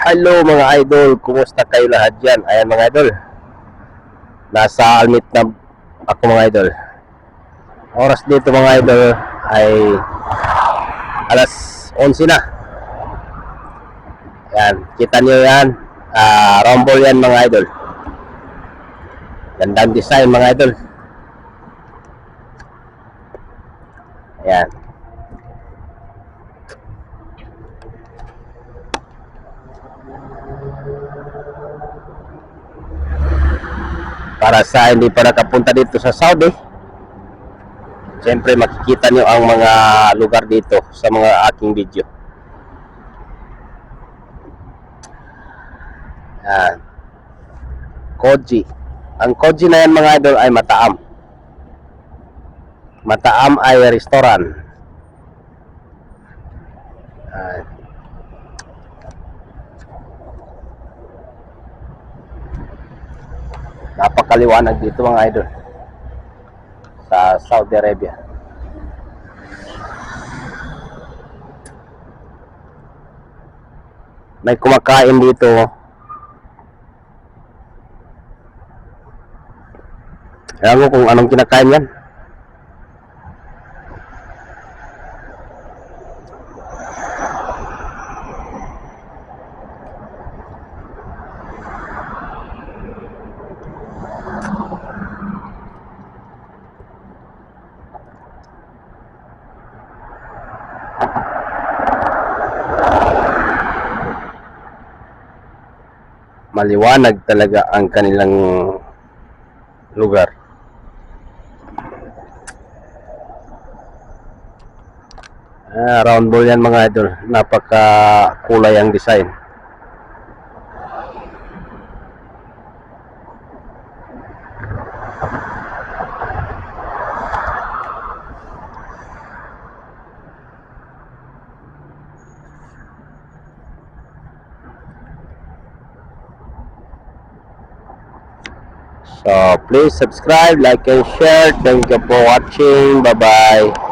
Hello mga idol, kumusta kayo lahat dyan? Ayan mga idol, nasa Almit na ako mga idol. Oras dito mga idol ay alas 11 na. Yan, kita nyo yan. Ah, rumble yan mga idol. Gandang design mga idol. Ayan. Para sa hindi pa nakapunta dito sa Saudi siyempre makikita nyo ang mga lugar dito sa mga aking video. Yan. Koji. Ang Koji na yan mga idol ay Mataam. Mataam ay restaurant Yan. Napakaliwanag dito mga idol. Sa Saudi Arabia. May kumakain dito. Ewan ko kung anong kinakain yan maliwanag talaga ang kanilang lugar. Ah, round ball yan mga idol. Napaka kulay ang design. So please subscribe, like and share. Thank you for watching. Bye bye.